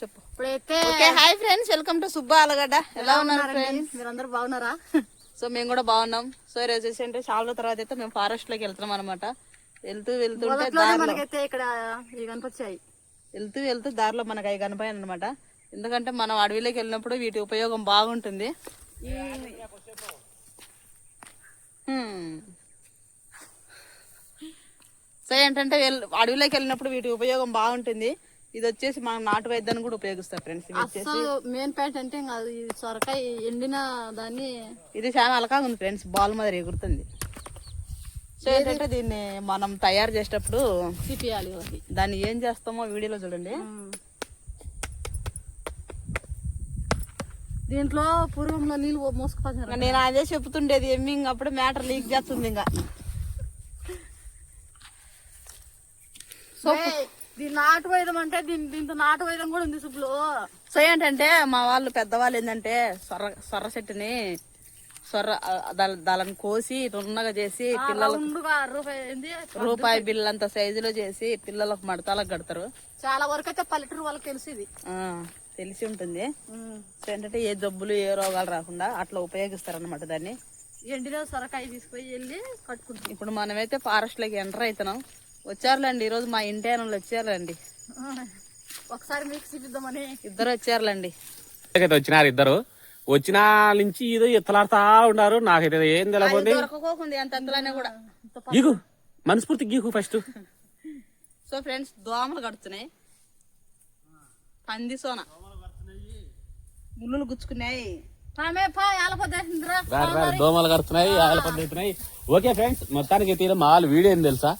చెప్పు. ఇప్పుడైతే okay hi friends. Welcome to Subba Alagadda. ఎలా ఉన్నారు ఫ్రెండ్స్? మీరందరూ బాగున్నారా? సో మేము కూడా బాగున్నాం. సో ఈరోజు వచ్చేసి అంటే చాలా రోజుల తర్వాత అయితే మేము ఫారెస్ట్లోకి వెళ్తున్నాం అనమాట వెళ్తూ వెళ్తుంటే దారిలో మనకైతే ఇక్కడ ఇవి కనిపించాయి వెళ్తూ వెళ్తూ దారిలో మనకు అవి కనపాయను అనమాట ఎందుకంటే మనం అడవిలోకి వెళ్ళినప్పుడు వీటి ఉపయోగం బాగుంటుంది. సో ఏంటంటే వెల్- అడవిలోకి వెళ్ళినప్పుడు వీటి ఉపయోగం బాగుంటుంది. ఇది వచ్చేసి మనం నాటు వైద్యాన్ని కూడా ఉపయోగిస్తాం ఫ్రెండ్స్. ఇది వచ్చేసి అసలు మెయిన్ పాయింట్ అంటే ఇంకా అది సొరకాయ ఎండిన దాన్ని ఇది చాలా అలకాగా ఉంది ఫ్రెండ్స్ బాల్ మాదిరి ఎగురుతుంది. సో ఏంటంటే దీన్ని మనం తయారు చేసేటప్పుడు తీపియాలి అది దాన్ని ఏం చేస్తామో వీడియోలో చూడండి. దీంట్లో పూర్వంలో నీళ్ళు మోసుకుపోతున్నారు నేను అదే చెప్తుండేది ఏమి ఇంక అప్పుడు మ్యాటర్ లీక్ చేస్తుంది ఇంకా. సో దీని నాటు వైద్యం అంటే దీని దీంతో నాటు వైద్యం కూడా ఉంది సుబ్బులు. సో ఏంటంటే మా వాళ్ళు పెద్దవాళ్ళు ఏంటంటే సొర్ర సొర్ర చెట్టుని సొర్ర దాని- దానిని కోసి నున్నగా చేసి పిల్లలకు రౌండ్గా రూపాయి బిల్లు అంత సైజులో చేసి పిల్లలకు మడతలకు కడతారు. చాలా వరకు అయితే పల్లెటూరు వాళ్ళకి తెలిసింది ఆ, తెలిసి ఉంటుంది. సో ఏంటంటే ఏ జబ్బులు ఏ రోగాలు రాకుండా అట్లా ఉపయోగిస్తారు అనమాట దాన్ని. ఎండిన సొరకాయ తీసుకుపోయి వెళ్ళి కట్టుకుంటాం. ఇప్పుడు మనమైతే ఫారెస్ట్లోకి ఎంటర్ అవుతున్నాం. వచ్చారులేండి ఈరోజు మా ఇంటి ఆయన వాళ్ళు వచ్చారులేండి. ఒకసారి మీకు చూపిద్దామని. ఇద్దరు వచ్చారులేండి. అయితే వచ్చినారు ఇద్దరు. వచ్చిన నుంచి ఇది ఎత్తలాడుతా ఉన్నారు నాకైతే ఏం తెలియకుండా దొరకకోకుంది అంత అంతలోనే కూడా. గీకు మనస్ఫూర్తి గీకు ఫస్ట్ సో ఫ్రెండ్స్ దోమలు కడుతున్నాయి. పంది సోన. ముళ్ళులు గుచ్చుకున్నాయి. దోమలు కడుతున్నాయి ఆగల ఓకే ఫ్రెండ్స్ మొత్తానికి అయితే మా వాళ్ళు వీడియో ఏం తెలుసా?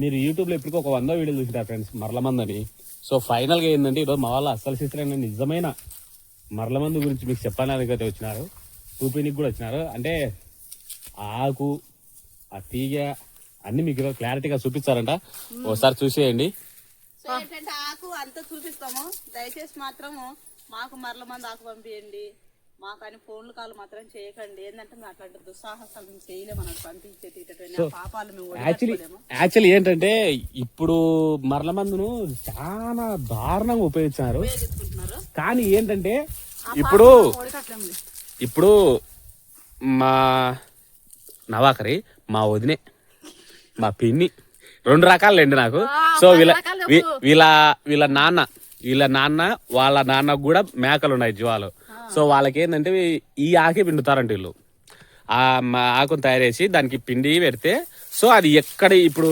మీరు యూట్యూబ్లో ఇప్పటికీ ఒక వంద వీడియోలు చూసింటారు ఫ్రెండ్స్ మరల మందని సో ఫైనల్గా ఏంటంటే ఈరోజు మా వాళ్ళు అస్సలు సిస్టర్ నిజమైన మరల మందు గురించి మీకు చెప్పడానికి అయితే వచ్చినారు. చూపినికి కూడా వచ్చినారు. అంటే ఆకు ఆ తీగ అన్ని మీకు క్లారిటీగా చూపించారంట ఒకసారి చూసేయండి. సో ఏంటంటే ఆకు అంతా చూపిస్తాము. దయచేసి మాత్రము మాకు మరల మంది ఆకు పంపించండి మాకు అని ఫోన్లు కాల్ మాత్రం చేయకండి. ఏంటంటే అట్లాంటి దుస్సాహసాలు మేము చేయలేము మనకు పంపించేటి పాపాలు మేము యాక్చువల్లీ ఏంటంటే ఇప్పుడు మరల మందును చాలా దారుణంగా ఉపయోగించారు కానీ ఏంటంటే ఇప్పుడు ఇప్పుడు మా నవాకరి మా వదినే మా పిన్ని రెండు రకాలండి నాకు. సో వీళ్ళ వీళ్ళ వీళ్ళ నాన్న వీళ్ళ నాన్న వాళ్ళ నాన్నకు కూడా మేకలు ఉన్నాయి జీవాలు. సో వాళ్ళకి ఏంటంటే ఈ ఆకే పిండుతారంట వీళ్ళు. ఆ మా ఆకును తయారు చేసి దానికి పిండి పెడితే సో అది ఎక్కడ ఇప్పుడు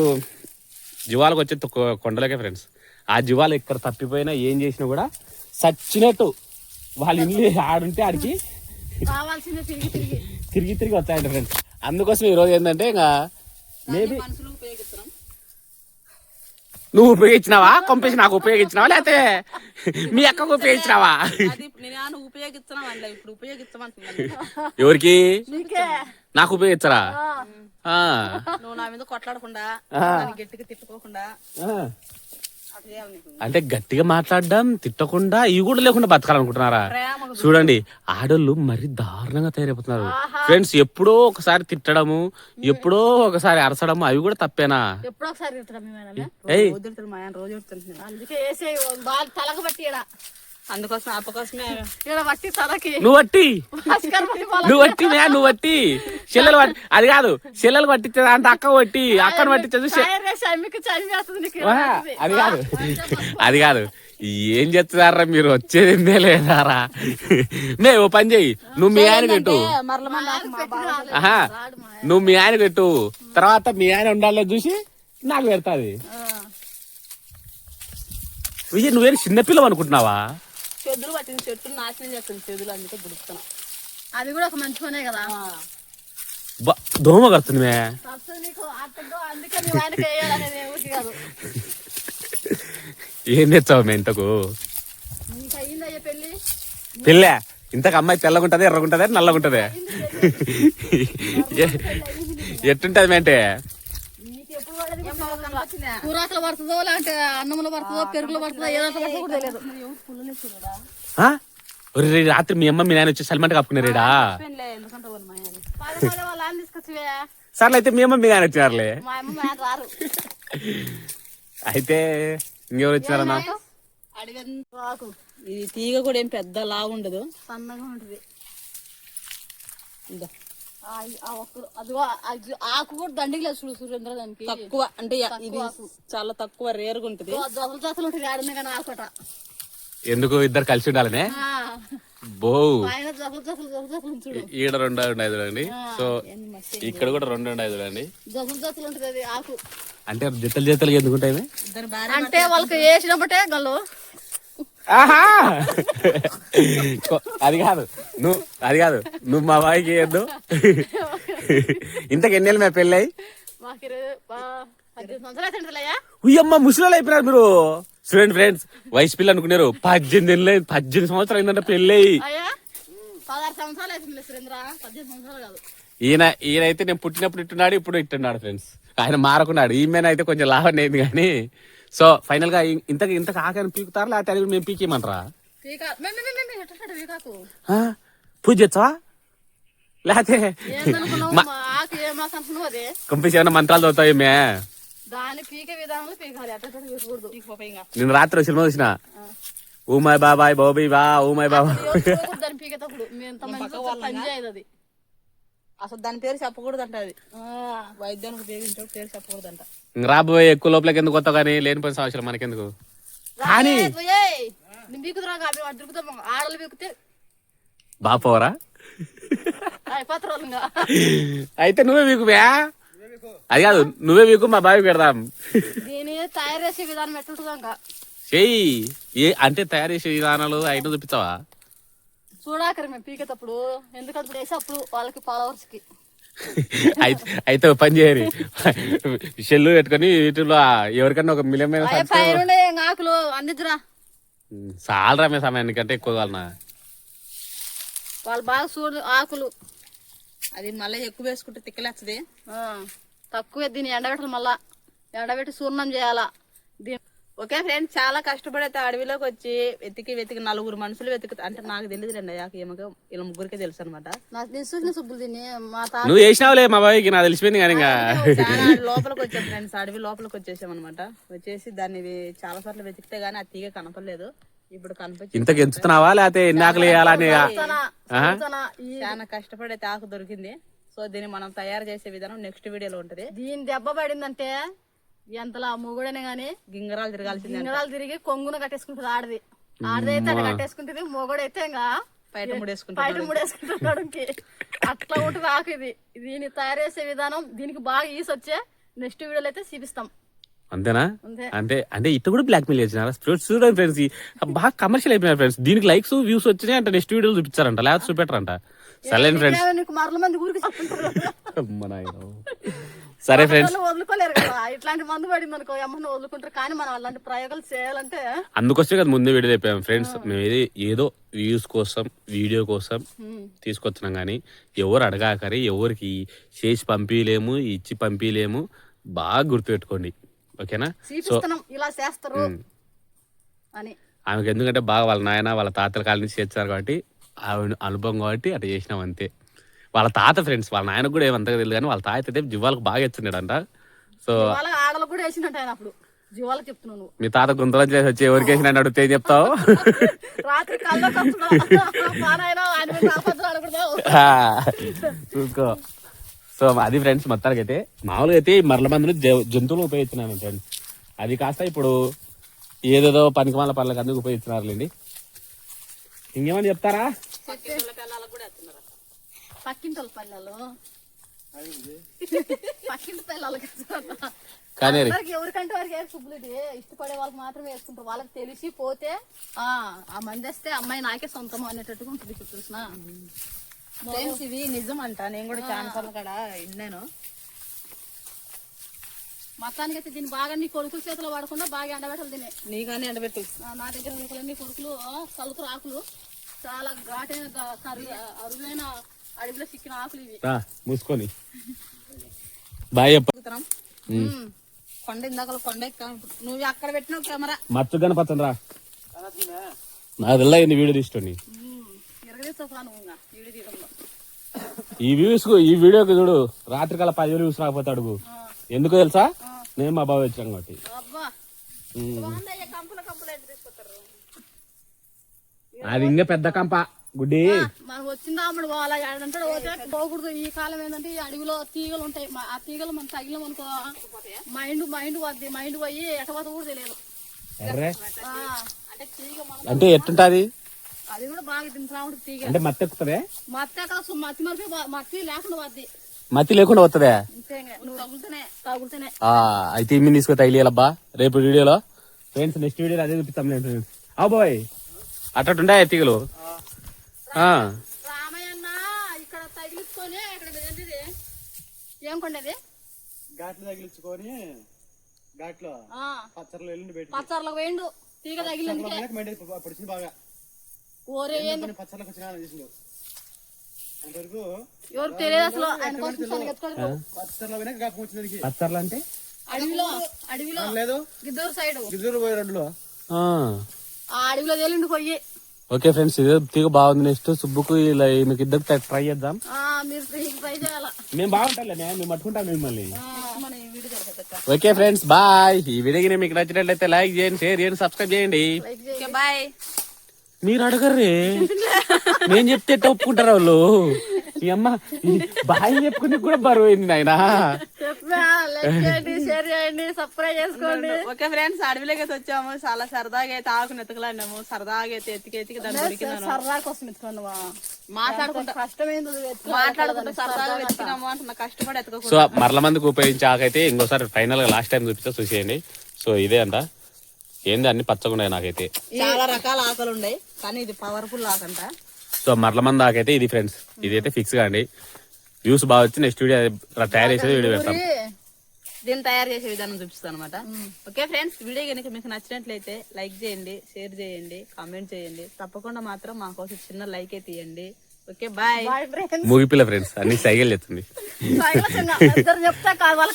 జీవాలకు వచ్చే కొండలకే ఫ్రెండ్స్. ఆ జీవాలు ఎక్కడ తప్పిపోయినా ఏం చేసినా కూడా సచ్చినట్టు వాళ్ళ ఇల్లు ఆడుంటే ఆడికి తిరిగి తిరిగి. వచ్చాయంట ఫ్రెండ్స్. అందుకోసం ఈ రోజు ఏంటంటే ఇంకా మేబీ నువ్వు ఉపయోగించినావా? కొంపేసి నాకు ఉపయోగించినావా? లేకపోతే మీ అక్కకు ఉపయోగించినావా? ఎవరికి? నీకే. నాకు ఉపయోగించరా ఆ. నువ్వు నా మీద కొట్లాడకుండా గట్టిగా తిట్టుకోకుండా ఆ. అట్లా చేయాలి నీకు అంటే గట్టిగా మాట్లాడడం తిట్టకుండా ఇవి కూడా లేకుండా బతకాలనుకుంటున్నారా? చూడండి ఆడోళ్ళు మరి దారుణంగా తయారైపోతున్నారు. ఫ్రెండ్స్ ఎప్పుడో ఒకసారి తిట్టడము ఎప్పుడో ఒకసారి అరసడము అవి కూడా తప్పేనా? ఎప్పుడో ఒకసారి అందుకోసం తలకి. నువ్వు వట్టి. నువ్వు నువ్వు చెల్లెలు అది కాదు చెల్లెలు పట్టించేది అంటే అక్క వట్టి అక్కను పట్టించదు. అది కాదు. అది కాదు. ఏం చెప్తున్నారా మీరు? వచ్చేది ఎందే లేదారా? మే ఓ పని చెయ్యి. నువ్వు మీ ఆయన పెట్టు. నువ్వు మీ ఆయన పెట్టు. తర్వాత మీ ఆయన ఉండాలి చూసి నాకు పెడతాది. విజయ్ నువ్వేం చిన్నపిల్లవు అనుకుంటున్నావా చెదులు పట్టిన చెట్టు నాశనం చేస్తుంది చెదులు అందుకే దుడుకుతున్నా. అది కూడా ఒక మంచి పనే కదా? దోమ కడుతుంది మే అసలు నీకు అర్థం అందుకే నువ్వు ఆయనకి వేయాలనేది ఊరికి కాదు. ఏం తెచ్చావు మే ఇంతకు? నీకు అయ్యిందయ్యా పెళ్ళి? పిల్ల ఇంతకు అమ్మాయి తెల్లగుంటది ఎర్రగుంటది నల్లగుంటది? ఎట్టుంటది మే అంటే నీకు ఎప్పుడు పడేది కూరాకులు పడుతుందో లేదంటే అన్నంలో పడుతుందో పెరుగులో పడుతుందో ఏదో పడుతుందో కూడా తెలియదు. ఆ? ఒరే రే, రాత్రి మీ అమ్మ మీ నాయన వచ్చి సల్మంట కప్పుకున్నారేడా సర్లే అయితే మీ అమ్మ మీ నాయన వచ్చినారులే. మా అమ్మ మా ఆయన రారు. అయితే ఇంకెవరు వచ్చారన్నా? ఇది తీగ కూడా ఏం పెద్ద లావు ఉండదు. సన్నగా ఉంటుంది. ఆకు కూడా దండికి లేదు చూడు సురేంద్ర దానికి. తక్కువ అంటే ఇది చాలా తక్కువ రేరుగా ఉంటది. కానీ ఆకుట. ఎందుకు? ఇద్దరు కలిసి ఉండాలనే? బో ఈడ రెండు ఉన్నాయి చూడండి. సో ఇక్కడ కూడా రెండు ఉన్నాయి చూడండి. దొసలు దొసలు ఉంటుంది అది ఆకు. అంటే జతలు జతలు ఎందుకుంటాయి అంటే వాళ్ళకి వేసినప్పుడే గల్లు. ఆహా! అది కాదు. నువ్వు అది కాదు. నువ్వు మా బాయికి వేయద్దు ఇంతకు ఎన్నేళ్ళు మా పెళ్ళి? ఉయ్యమ్మ ముసలి అయిపోయినారు మీరు. చూడండి ఫ్రెండ్స్ వయసు పిల్ల అనుకున్నారు. పద్దెనిమిది ఏళ్ళు అయింది, పద్దెనిమిది సంవత్సరాలు అయిందంటే పెళ్ళి. ఈయన ఈయనైతే నేను పుట్టినప్పుడు ఇట్టున్నాడు ఇప్పుడు ఇట్టున్నాడు ఫ్రెండ్స్ ఆయన మారకున్నాడు. ఈమెన అయితే కొంచెం లాభం అయింది కానీ సో ఫైనల్గా ఇ- ఇంతకు ఇంతకు ఆకని పీకుతారా? లేకపోతే అది మేము పీకేయమంటారా? పూజ చేస్తావా? లేకపోతే కంపెనీ ఏమైనా మంత్రాలు చదువుతాయి మే? నేను రాత్రి సినిమా చూసిన? ఊమాయ్ బాబాయ్ బాబీ బా ఊమాయ్ బాబా అసలు దాని పేరు చెప్పకూడదు అంట అది. ఆ, వైద్యానికి ఉపయోగించే పేరు చెప్పకూడదు అంట రాబోయే ఎక్కువ లోపలికి ఎందుకు వస్తావు కానీ లేనిపోయిన సంవత్సరం మనకెందుకు? కానీ బాపోరా అయితే నువ్వే వీకు అది కాదు నువ్వే వీకు మా బావి పెడదాం. తయారు చేసే విధానం చెయ్యి. ఏ అంటే తయారు చేసే విధానాలు అయినా చూపించావా చూడాకరి మేము పీకేటప్పుడు. ఎందుకంటే అప్పుడు వాళ్ళకి ఫాలోవర్స్కి. అయితే పని చేయరు. షెల్లు పెట్టుకొని యూట్యూబ్లో ఎవరికన్నా ఒక మిలియన్ ఆకులు? అందిద్దురా చాలా రమే సమయానికి కంటే ఎక్కువ కావాలనా వాళ్ళు బాగా చూడు ఆకులు. అది మళ్ళీ ఎక్కువ వేసుకుంటే తిక్కలేస్తుంది ఆ, తక్కువ దీన్ని ఎండబెట్టాలి మళ్ళా. ఎండబెట్టి చూర్ణం చేయాలా. దీని ఓకే ఫ్రెండ్స్ చాలా కష్టపడి అయితే అడవిలోకి వచ్చి వెతికి వెతికి నలుగురు మనుషులు వెతికి అంటే నాకు తెలియదు రండి అయ్యాక ఏమో ఇలా ముగ్గురికే తెలుసు అనమాట నువ్వు వేసినావులే మా బావికి నాకు తెలిసిపోయింది కానీ లోపలికి వచ్చాం ఫ్రెండ్స్ అడవి లోపలికి వచ్చేసాం అనమాట వచ్చేసి దాన్ని చాలా సార్లు వెతికితే గానీ ఆ తీగ కనపడలేదు. ఇప్పుడు కనిపించి ఇంతకు ఎంచుతున్నావా లేకపోతే ఎన్ని ఆకలి వేయాలని చాలా కష్టపడి అయితే ఆకు దొరికింది. సో దీన్ని మనం తయారు చేసే విధానం నెక్స్ట్ వీడియోలో ఉంటది. దీని దెబ్బ పడిందంటే ఎంతలా మొగుడనే గాని గింగరాలు తిరగాల్సిందే గింగరాలు తిరిగి కొంగున కట్టేసుకుంటుంది ఆడది. ఆడది అయితే అట్లా కట్టేసుకుంటుంది మొగుడైతే ఇంకా బయట ముడేసుకుంటాం బయట ముడేసుకుంటాడు. అట్లా ఉంటుంది ఆకు ఇది. దీన్ని తయారు చేసే విధానం దీనికి బాగా ఈసి వచ్చే నెక్స్ట్ వీడియోలో అయితే చూపిస్తాం. అంతేనా? అంతే. అంటే అంటే ఇట్లా కూడా బ్లాక్ మెయిల్ చేసినారా? ఫ్రెండ్స్ చూడండి ఫ్రెండ్స్ బాగా కమర్షియల్ అయిపోయినారు ఫ్రెండ్స్. దీనికి లైక్స్ వ్యూస్ వచ్చినాయి అంటే నెక్స్ట్ వీడియోలో చూపించారంట లేకపోతే చూపెట్టరంట. సరేలేండి ఫ్రెండ్స్ నీకు మరల మంది ఊరికి. సరే ఫ్రెండ్స్ వాళ్ళు వదులుకోలేరు కదా. ఇట్లాంటి మందు పడింది అనుకో అమ్మని వదులుకుంటారు. కానీ మనం అలాంటి ప్రయోగాలు చేయాలంటే అందుకొస్తే కదా ముందే వీడియో చెప్పాము ఫ్రెండ్స్ మేము ఏది ఏదో వ్యూస్ కోసం వీడియో కోసం తీసుకొచ్చినాం కానీ ఎవరు అడగాకరి ఎవరికి చేసి పంపించలేము ఇచ్చి పంపించలేము బాగా గుర్తుపెట్టుకోండి. ఓకేనా? చూపిస్తున్నాం ఇలా చేస్తారు అని. ఆమెకు ఎందుకంటే బాగా వాళ్ళ నాయన వాళ్ళ తాతల కాలం నుంచి చేస్తారు కాబట్టి ఆవిడ అనుభవం కాబట్టి అట్లా చేసినాం అంతే. వాళ్ళ తాత ఫ్రెండ్స్ వాళ్ళ నాయనకు కూడా ఏమంతగా తెలియదు కానీ వాళ్ళ తాత అయితే జీవాలకు బాగా ఎత్తున్నాడంట సో వాళ్ళ ఆడలకు కూడా వేసినట్టు ఆయన అప్పుడు. జీవాలకు చెప్తున్నావు నువ్వు. మీ తాత గుంతలో చేసి వచ్చి ఎవరికి వేసిన అడిగితే ఏం చెప్తావు? రాత్రి చూసుకో. సో అది ఫ్రెండ్స్ మొత్తానికి అయితే మామూలుగా అయితే ఈ మరల మందులు జంతువులు ఉపయోగిస్తున్నాను ఫ్రెండ్స్ అది కాస్త ఇప్పుడు ఏదేదో పనికిమాల పనులకు అందుకు ఉపయోగిస్తున్నారులేండి. ఇంకేమని చెప్తారా? పక్కింటి పల్లెలు. పక్కింటి పిల్లలకి కానీ అందరికి ఎవరికంటే వారికి ఇష్టపడే వాళ్ళకి మాత్రమే వేసుకుంటారు. వాళ్ళకి తెలిసి పోతే ఆ ఆ మంది వస్తే అమ్మాయి నాకే సొంతం అనేటట్టుగా ఉంటుంది ఇప్పుడు చూసిన ఇవి నిజం అంట నేను కూడా చాలా సార్లు కూడా విన్నాను. మొత్తానికి అయితే దీన్ని బాగా నీ కొడుకుల చేతిలో వాడకుండా బాగా ఎండబెట్టాలి దీన్ని. నీగానే ఎండబెట్టు. నా దగ్గర కొడుకులన్నీ కొడుకులు చలుకురు ఆకులు చాలా ఘాటైన అరుదైన అడవిలో చిక్కిన ఆకులు ఇవి. మూసుకొని. బాయ్. ఉమ్. కొండ ఇందాక కొండ. నువ్వు అక్కడ పెట్టినావు కెమెరా. మత్తు కనపచ్చండి రా. నాకు తెల్ల వీడియో తీసుకోండి. ఈ వ్యూస్ ఈ వీడియోకి చూడు రాత్రి కల్లా పది వేలు వ్యూస్ రాకపోతే అడుగు. ఎందుకు తెలుసా? నేను మా బాబు వచ్చాను కాబట్టి అది ఇంకా పెద్ద కంప. గుడ్డి. మనకు వచ్చిందా అప్పుడు పోతే పోకూడదు. ఈ కాలం ఏంటంటే ఈ అడవిలో తీగలు ఉంటాయి. ఆ తీగలు మనం తగిలం అనుకో మైండ్ మైండ్ వద్ది మైండ్ పోయి ఎటపోత కూడా తెలియదు. అంటే ఎట్టుంటది? అది కూడా బాగా తింటా ఉంటుంది తీగ. అంటే మత్తి ఎక్కుతుంది మత్తి అక్కడ మత్తి మరిపి మత్తి లేకుండా వద్ది మత్తి లేకుండా వస్తుందే అంతే ఇంకా. నువ్వు తగులుతూనే తగులుతూనే. ఆ, అయితే ఇమ్మి తీసుకొని తగిలియాలబ్బా రేపు వీడియోలో ఫ్రెండ్స్ నెక్స్ట్ వీడియోలో అదే చూపిస్తాం నేను ఆ బాయ్. అట్టుండే తీగలు. ఆ, రామయ్యన్న ఇక్కడ తగిలించుకొని ఇక్కడ ఏంటిది? ఏం కొండేది? ఘాట్లు తగిలించుకొని ఘాట్లో ఆ, పచ్చర్లో వేయండు. తీగ పొడిచింది బాగా. ఓరే పచ్చర్లకు వచ్చిన చేసిండు ఎవరు తెలియదు అసలు. ఆయన కోసం అంటే? అడవిలో అడవిలో లేదు. గిద్దూరు సైడ్. గిద్దరు పోయి రెండులో ఆ. ఆ అడవిలో తేలిండు పోయి ఓకే ఫ్రెండ్స్ ఇదే తీగ బాగుంది నెక్స్ట్. సుబ్బుకు ఇలా మీకు ఇద్దరు ట్రై చేద్దాం. ఆ, మీరు ట్రై చేయాల? మేము బాగుంటాంలే మేము పట్టుకుంటాం మిమ్మల్ని. Okay friends bye. ఈ వీడియో మీకు నచ్చినట్లయితే లైక్ చేయండి షేర్ చేయండి సబ్స్క్రైబ్ చేయండి. బాయ్. మీరు అడగర్రే. నేను చెప్తే ఒప్పుకుంటారు వాళ్ళు? ఈ అమ్మ బాయ్ చెప్పుకుని కూడా బరువు అయింది ఆయన ఓకే ఫ్రెండ్స్ అడవిలోకి అయితే వచ్చాము. చాలా సరదాగా అయితే ఆకును ఎతకలాడినాము సరదాగా అయితే ఎత్తుకో మాట్లాడుకుంటా సరదాగా వెతికినాము అంటున్నా. కష్టపడి ఎతకకూడదు సో మరల మందికి ఉపయోగించే ఆకైతే ఇంకోసారి ఫైనల్గా లాస్ట్ టైం చూపిస్తే చూసేయండి. సో ఇదే అంట ఏంది అన్ని పచ్చగా ఉన్నాయి నాకైతే. చాలా రకాల ఆకులు ఉన్నాయి కానీ ఇది పవర్ఫుల్ ఆకంట సో మరల మంది ఆకైతే ఇది ఫ్రెండ్స్ ఇదైతే ఫిక్స్గా అండి. వ్యూస్ బాగా వచ్చి నెక్స్ట్ వీడియో తయారు చేసేది వీడియో పెడతాం. దీన్ని తయారు చేసే విధానం చూపిస్తాను అనమాట ఓకే ఫ్రెండ్స్ వీడియో కనుక మీకు నచ్చినట్లయితే లైక్ చేయండి షేర్ చేయండి కామెంట్ చేయండి. తప్పకుండా మాత్రం మా కోసం చిన్న లైక్ అయితే ఇవ్వండి okay bye bye friends movie పిల్ల ఫ్రెండ్స్ అన్ని సైకిల్ చెప్తుంది. చెప్తా కాదు వాళ్ళకి